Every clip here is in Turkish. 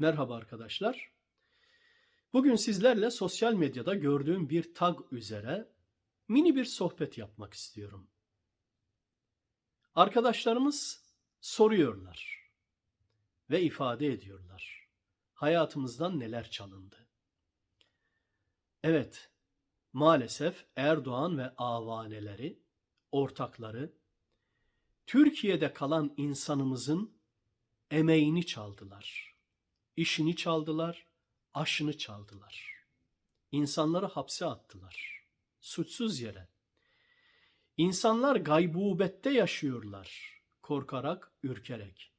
Merhaba arkadaşlar. Bugün sizlerle sosyal medyada gördüğüm bir tag üzere mini bir sohbet yapmak istiyorum. Arkadaşlarımız soruyorlar ve ifade ediyorlar. Hayatımızdan neler çalındı? Evet, maalesef Erdoğan ve avaneleri, ortakları Türkiye'de kalan insanımızın emeğini çaldılar. İşini çaldılar, aşını çaldılar. İnsanları hapse attılar. Suçsuz yere. İnsanlar gaybubette yaşıyorlar. Korkarak, ürkerek.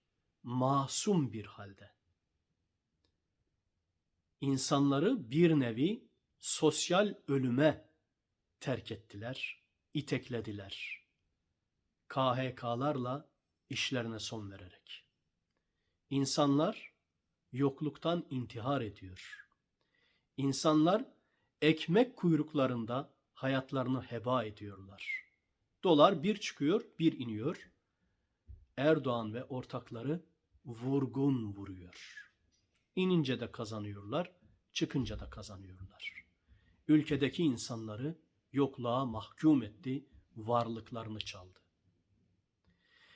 Masum bir halde. İnsanları bir nevi sosyal ölüme terk ettiler, iteklediler. KHK'larla işlerine son vererek. İnsanlar yokluktan intihar ediyor. İnsanlar ekmek kuyruklarında hayatlarını heba ediyorlar. Dolar bir çıkıyor, bir iniyor. Erdoğan ve ortakları vurgun vuruyor. İnince de kazanıyorlar, çıkınca da kazanıyorlar. Ülkedeki insanları yokluğa mahkum etti, varlıklarını çaldı.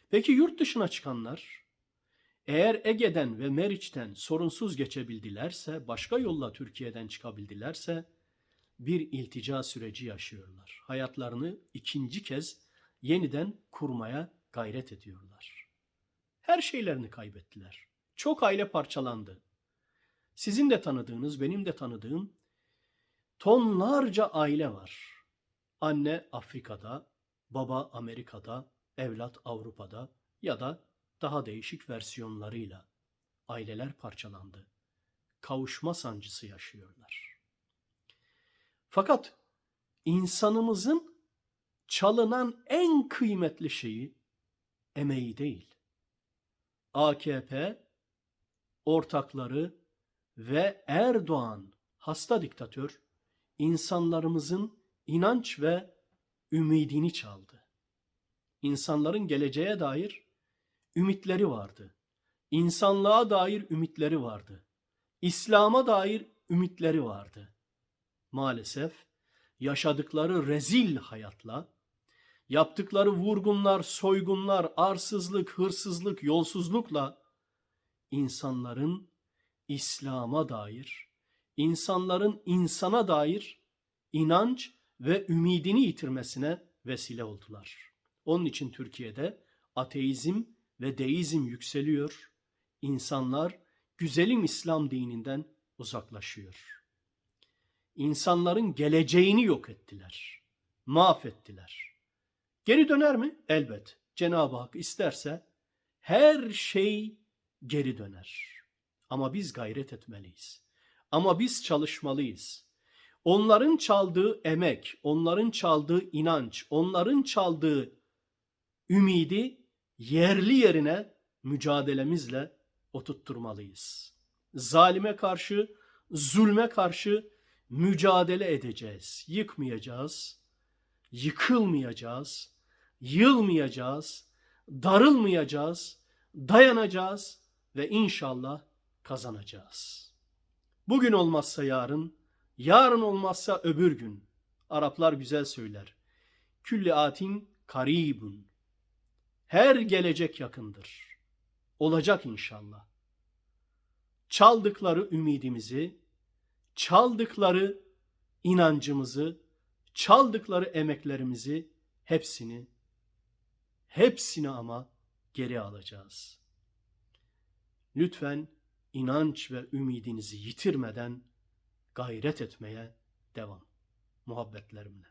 Peki yurt dışına çıkanlar eğer Ege'den ve Meriç'ten sorunsuz geçebildilerse, başka yolla Türkiye'den çıkabildilerse bir iltica süreci yaşıyorlar. Hayatlarını ikinci kez yeniden kurmaya gayret ediyorlar. Her şeylerini kaybettiler. Çok aile parçalandı. Sizin de tanıdığınız, benim de tanıdığım tonlarca aile var. Anne Afrika'da, baba Amerika'da, evlat Avrupa'da ya da daha değişik versiyonlarıyla aileler parçalandı. Kavuşma sancısı yaşıyorlar. Fakat insanımızın çalınan en kıymetli şeyi emeği değil. AKP ortakları ve Erdoğan hasta diktatör insanlarımızın inanç ve ümidini çaldı. İnsanların geleceğe dair ümitleri vardı. İnsanlığa dair ümitleri vardı. İslam'a dair ümitleri vardı. Maalesef yaşadıkları rezil hayatla, yaptıkları vurgunlar, soygunlar, arsızlık, hırsızlık, yolsuzlukla insanların İslam'a dair, insanların insana dair inanç ve ümidini yitirmesine vesile oldular. Onun için Türkiye'de ateizm ve deizm yükseliyor. İnsanlar güzelim İslam dininden uzaklaşıyor. İnsanların geleceğini yok ettiler. Mahvettiler. Geri döner mi? Elbet. Cenab-ı Hak isterse her şey geri döner. Ama biz gayret etmeliyiz. Ama biz çalışmalıyız. Onların çaldığı emek, onların çaldığı inanç, onların çaldığı ümidi yerli yerine mücadelemizle oturtturmalıyız. Zalime karşı, zulme karşı mücadele edeceğiz. Yıkmayacağız, yıkılmayacağız, yılmayacağız, darılmayacağız, dayanacağız ve inşallah kazanacağız. Bugün olmazsa yarın, yarın olmazsa öbür gün. Araplar güzel söyler. Külli atin karibun. Her gelecek yakındır. Olacak inşallah. Çaldıkları ümidimizi, çaldıkları inancımızı, çaldıkları emeklerimizi hepsini hepsini ama geri alacağız. Lütfen inanç ve ümidinizi yitirmeden gayret etmeye devam. Muhabbetlerimle.